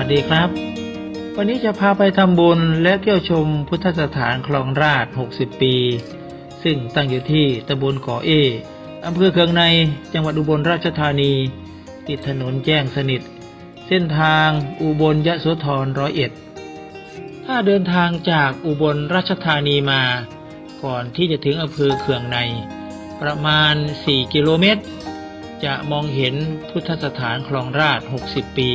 วัสดีครับ วันนี้จะพาไปทำบุญและเที่ยวชมพุทธสถานคลองราช 60 ปี ซึ่งตั้งอยู่ที่ตำบลก่อเออำเภอเคืองในจังหวัดอุบลราชธานี ติดถนนแจ้งสนิท เส้นทางอุบลยะโสธรร้อยเอ็ดถ้าเดินทางจากอุบลราชธานีมา ก่อนที่จะถึงอำเภอเคืองใน ประมาณ 4 กิโลเมตร จะมองเห็นพุทธสถานคลองราช 60 ปี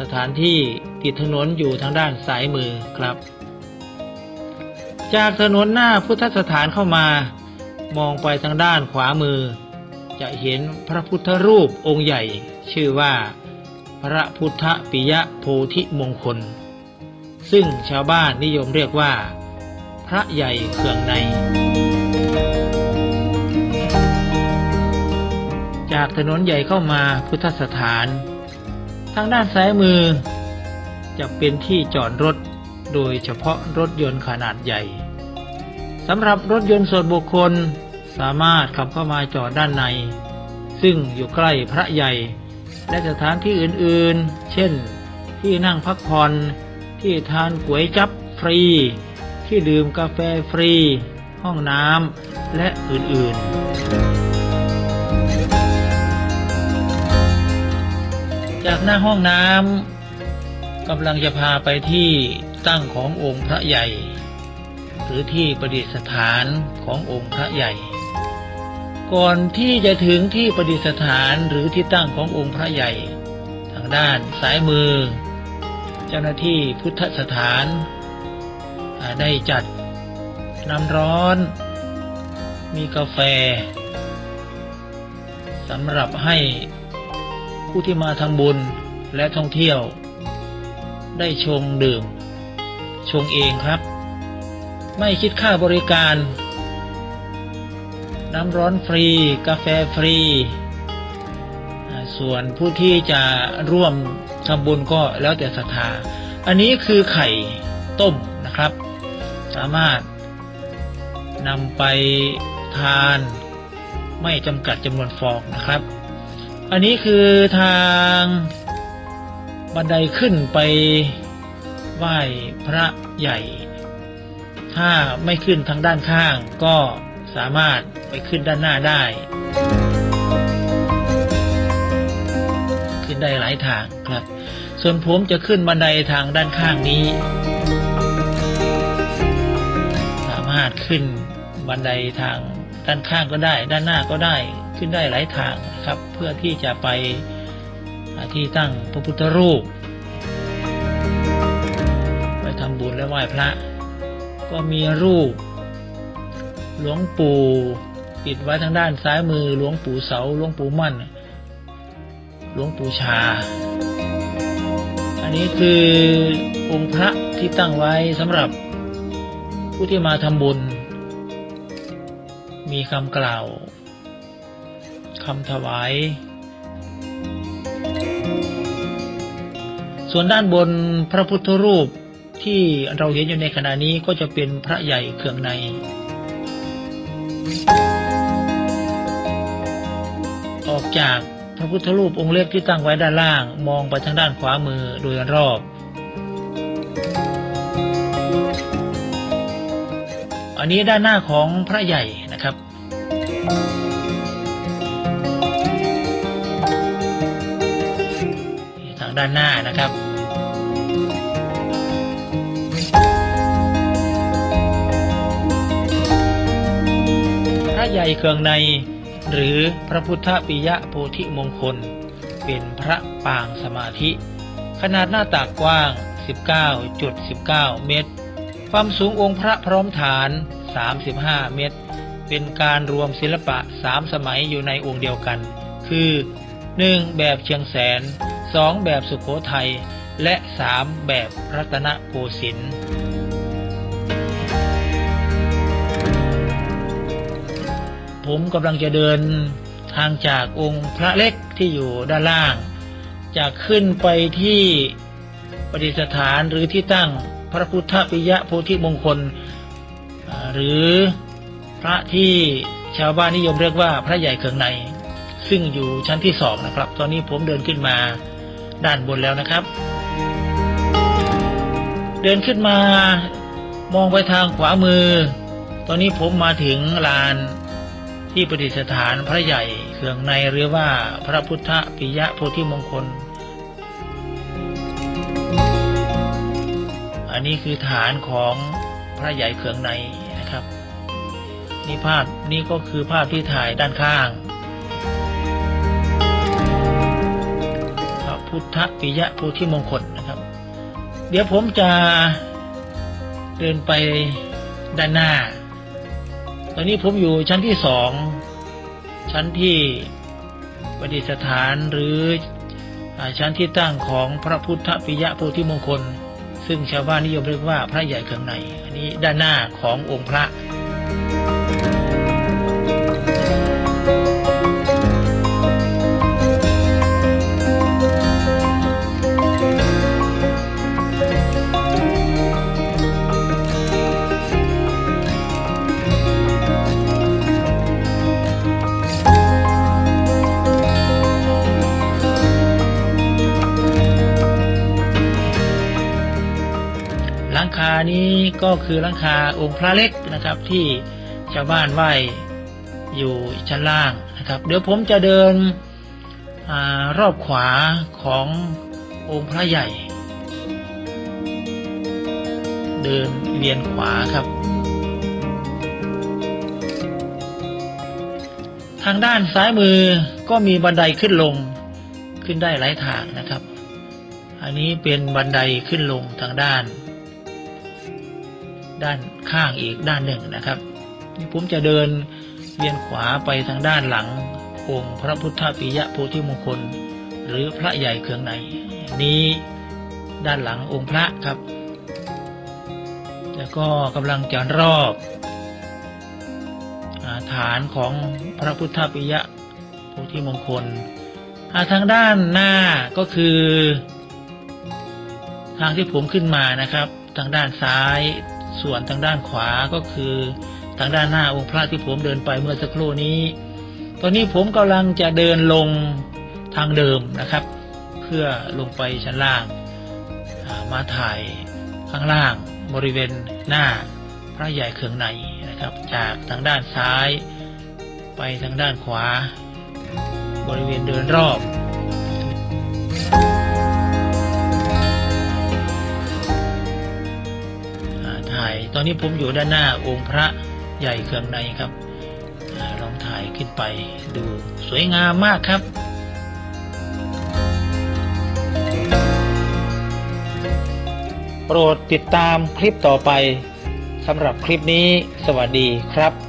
สถานที่ติดถนนอยู่ทางด้านซ้ายมือครับ จากถนนหน้าพุทธสถานเข้ามา มองไปทางด้านขวามือ จะเห็นพระพุทธรูปองค์ใหญ่ ชื่อว่า พระพุทธปิยะโพธิมงคล ซึ่งชาวบ้านนิยมเรียกว่า พระใหญ่เคืองใน จากถนนใหญ่เข้ามาพุทธสถาน ทางด้านซ้ายมือ จะเป็นที่จอดรถ โดยเฉพาะรถยนต์ขนาดใหญ่สำหรับรถยนต์ส่วนบุคคลสามารถขับเข้ามาจอดด้านใน ซึ่งอยู่ใกล้พระใหญ่ และสถานที่อื่นๆ เช่น ที่นั่งพักผ่อน ที่ทานก๋วยจับฟรี ที่ดื่มกาแฟฟรี ห้องน้ำและอื่นๆ จากหน้าห้องน้ำกำลังจะพาไปที่ตั้งขององค์พระใหญ่ หรือที่ประดิษฐานขององค์พระใหญ่ ก่อนที่จะถึงที่ประดิษฐานหรือที่ตั้งขององค์พระใหญ่ ทางด้านซ้ายมือ เจ้าหน้าที่พุทธสถาน ได้จัดน้ำร้อน มีกาแฟสำหรับให้ ผู้ที่มาทำบุญและท่องเที่ยว ได้ชงดื่ม ชงเองครับ ไม่คิดค่าบริการ น้ำร้อนฟรี กาแฟฟรี ส่วนผู้ที่จะร่วมทำบุญก็แล้วแต่ศรัทธา อันนี้คือไข่ต้มนะครับ สามารถนำไปทานไม่จำกัดจำนวนฟองนะครับ อันนี้คือทางบันไดขึ้นไปไหว้พระใหญ่ ถ้าไม่ขึ้นทางด้านข้างก็สามารถไปขึ้นด้านหน้าได้ ขึ้นได้หลายทางครับ ส่วนผมจะขึ้นบันไดทางด้านข้างนี้ สามารถขึ้นบันไดทาง ด้านข้างก็ได้ ด้านหน้าก็ได้ขึ้นได้หลายทางนะครับ เพื่อที่จะไปที่ตั้งพระพุทธรูป ไปทำบุญและไหว้พระ ก็มีรูป หลวงปู่ติดไว้ทางด้านซ้ายมือหลวงปู่เสาหลวงปู่มั่น หลวงปู่ชา อันนี้คือองค์พระที่ตั้งไว้สำหรับผู้ที่มาทำบุญ มีคำกล่าวคำถวาย ส่วนด้านบนพระพุทธรูปที่เราเห็นอยู่ในขณะนี้ก็จะเป็นพระใหญ่เคืองใน ออกจากพระพุทธรูปองค์เล็กที่ตั้งไว้ด้านล่าง มองไปทางด้านขวามือโดยรอบอันนี้ด้านหน้าของพระใหญ่ ทางด้านหน้านะครับพระใหญ่เครืองใน หรือพระพุทธปิยะโพธิมงคล เป็นพระปางสมาธิ ขนาดหน้าตักกว้าง 19.19 เมตร ความสูงองค์พระพร้อมฐาน 35 เมตร เป็นการรวมศิลปะสามสมัยอยู่ในองค์เดียวกัน คือ 1. แบบเชียงแสน 2. แบบสุขโขทัย และ 3. แบบรัตนโกสินทร์ผมกำลังจะเดินทางจากองค์พระเล็กที่อยู่ด้านล่าง จะขึ้นไปที่ประดิษฐานหรือที่ตั้งพระพุทธปิยะโพธิมงคล หรือ พระที่ชาวบ้านนิยมเรียกว่าพระใหญ่เคืองใน ซึ่งอยู่ชั้นที่สองนะครับ ตอนนี้ผมเดินขึ้นมาด้านบนแล้วนะครับ เดินขึ้นมามองไปทางขวามือ ตอนนี้ผมมาถึงลานที่ประดิษฐานพระใหญ่เขืองในหรือว่าพระพุทธปิยะโพธิมงคล อันนี้คือฐานของพระใหญ่เขืองใน นี่ภาพนี่ก็คือภาพที่ถ่ายด้านข้าง พระพุทธปิยะโพธิมงคลนะครับ เดี๋ยวผมจะเดินไปด้านหน้า ตอนนี้ผมอยู่ชั้นที่สอง ชั้นที่ประดิษฐานหรืออชั้นที่ตั้งของพระพุทธปิยะโพธิมงคล ซึ่งชาวบ้านนิยมเรียกว่าพระใหญ่เขืองใน อันนี้ด้านหน้าขององค์พระ ก็คือหลังคาองค์พระเล็กนะครับ ที่ชาวบ้านไหว้อยู่ชั้นล่างนะครับ เดี๋ยวผมจะเดินอรอบขวาขององค์พระใหญ่ เดินเวียนขวาครับ ทางด้านซ้ายมือก็มีบันไดขึ้นลงขึ้นได้หลายทางนะครับ อันนี้เป็นบันไดขึ้นลงทางด้าน ด้านข้างอีกด้านหนึ่งนะครับนี่ผมจะเดินเวียนขวาไปทางด้านหลังองค์พระพุทธปิยะโพธิมงคล หรือพระใหญ่เครืองในนี้ด้านหลังองค์พระครับ แล้วก็กำลังจะรอบอาฐานของพระพุทธปิยะโพธิมงคลาทางด้านหน้าก็คือ ทางที่ผมขึ้นมานะครับ ทางด้านซ้าย ส่วนทางด้านขวาก็คือทางด้านหน้าองค์พระที่ผมเดินไปเมื่อสักครู่นี้ ตอนนี้ผมกำลังจะเดินลงทางเดิมนะครับ เพื่อลงไปชั้นล่าง มาถ่ายข้างล่างบริเวณหน้าพระใหญ่เขืองในนะครับ จากทางด้านซ้าย ไปทางด้านขวา บริเวณเดินรอบ ตอนนี้ผมอยู่ด้านหน้าองค์พระใหญ่เคืองในครับลองถ่ายขึ้นไปดูสวยงามมากครับโปรดติดตามคลิปต่อไปสำหรับคลิปนี้สวัสดีครับ